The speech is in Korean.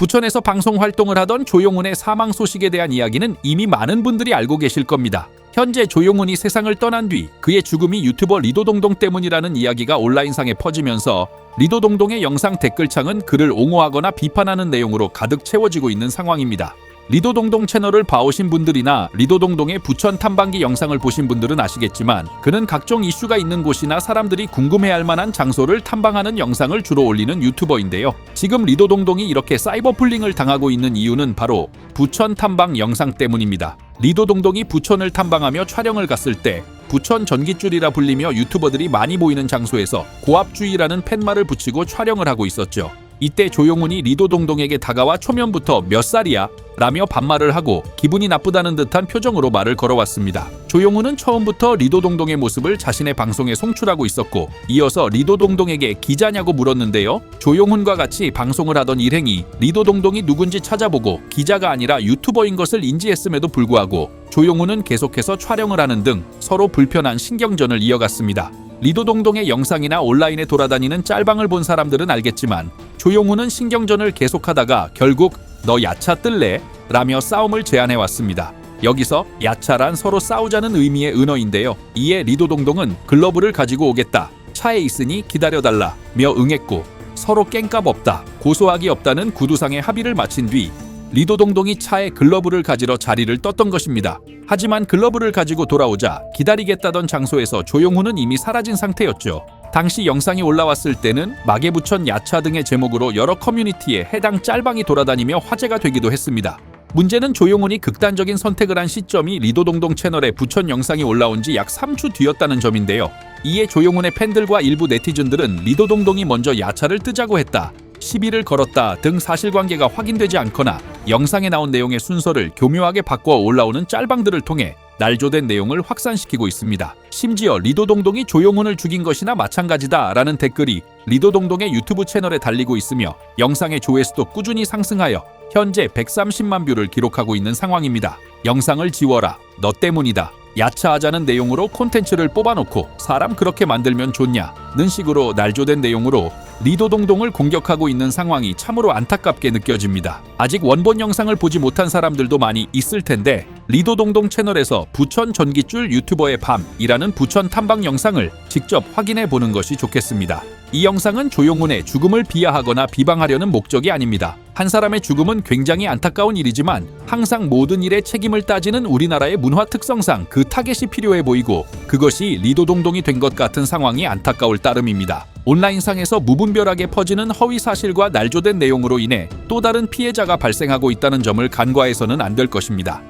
부천에서 방송 활동을 하던 조용훈의 사망 소식에 대한 이야기는 이미 많은 분들이 알고 계실 겁니다. 현재 조용훈이 세상을 떠난 뒤 그의 죽음이 유튜버 리도동동 때문이라는 이야기가 온라인상에 퍼지면서 리도동동의 영상 댓글창은 그를 옹호하거나 비판하는 내용으로 가득 채워지고 있는 상황입니다. 리도동동 채널을 봐오신 분들이나 리도동동의 부천 탐방기 영상을 보신 분들은 아시겠지만 그는 각종 이슈가 있는 곳이나 사람들이 궁금해할 만한 장소를 탐방하는 영상을 주로 올리는 유튜버인데요. 지금 리도동동이 이렇게 사이버 풀링을 당하고 있는 이유는 바로 부천 탐방 영상 때문입니다. 리도동동이 부천을 탐방하며 촬영을 갔을 때 부천 전깃줄이라 불리며 유튜버들이 많이 모이는 장소에서 고압주의라는 팻말을 붙이고 촬영을 하고 있었죠. 이때 조용훈이 리도동동에게 다가와 초면부터 몇 살이야? 라며 반말을 하고 기분이 나쁘다는 듯한 표정으로 말을 걸어왔습니다. 조용훈은 처음부터 리도동동의 모습을 자신의 방송에 송출하고 있었고 이어서 리도동동에게 기자냐고 물었는데요. 조용훈과 같이 방송을 하던 일행이 리도동동이 누군지 찾아보고 기자가 아니라 유튜버인 것을 인지했음에도 불구하고 조용훈은 계속해서 촬영을 하는 등 서로 불편한 신경전을 이어갔습니다. 리도동동의 영상이나 온라인에 돌아다니는 짤방을 본 사람들은 알겠지만 조용훈은 신경전을 계속하다가 결국 너 야차 뜰래? 라며 싸움을 제안해 왔습니다. 여기서 야차란 서로 싸우자는 의미의 은어인데요. 이에 리도동동은 글러브를 가지고 오겠다. 차에 있으니 기다려달라. 며 응했고 서로 깽값 없다. 고소하기 없다는 구두상의 합의를 마친 뒤 리도동동이 차에 글러브를 가지러 자리를 떴던 것입니다. 하지만 글러브를 가지고 돌아오자 기다리겠다던 장소에서 조용훈은 이미 사라진 상태였죠. 당시 영상이 올라왔을 때는 붙연 야차 등의 제목으로 여러 커뮤니티에 해당 짤방이 돌아다니며 화제가 되기도 했습니다. 문제는 조용훈이 극단적인 선택을 한 시점이 리도동동 채널에 부천 영상이 올라온 지 약 3주 뒤였다는 점인데요. 이에 조용훈의 팬들과 일부 네티즌들은 리도동동이 먼저 야차를 뜨자고 했다. 시비를 걸었다 등 사실관계가 확인되지 않거나 영상에 나온 내용의 순서를 교묘하게 바꿔 올라오는 짤방들을 통해 날조된 내용을 확산시키고 있습니다. 심지어 리도동동이 조용훈을 죽인 것이나 마찬가지다 라는 댓글이 리도동동의 유튜브 채널에 달리고 있으며 영상의 조회수도 꾸준히 상승하여 현재 130만 뷰를 기록하고 있는 상황입니다. 영상을 지워라. 너 때문이다. 야차하자는 내용으로 콘텐츠를 뽑아놓고 사람 그렇게 만들면 좋냐? 는 식으로 날조된 내용으로 리도동동을 공격하고 있는 상황이 참으로 안타깝게 느껴집니다. 아직 원본 영상을 보지 못한 사람들도 많이 있을 텐데 리도동동 채널에서 부천 전기줄 유튜버의 밤이라는 부천 탐방 영상을 직접 확인해 보는 것이 좋겠습니다. 이 영상은 조용훈의 죽음을 비하하거나 비방하려는 목적이 아닙니다. 한 사람의 죽음은 굉장히 안타까운 일이지만 항상 모든 일에 책임을 따지는 우리나라의 문화 특성상 그 타겟이 필요해 보이고 그것이 리도동동이 된 것 같은 상황이 안타까울 따름입니다. 온라인상에서 무분별하게 퍼지는 허위 사실과 날조된 내용으로 인해 또 다른 피해자가 발생하고 있다는 점을 간과해서는 안 될 것입니다.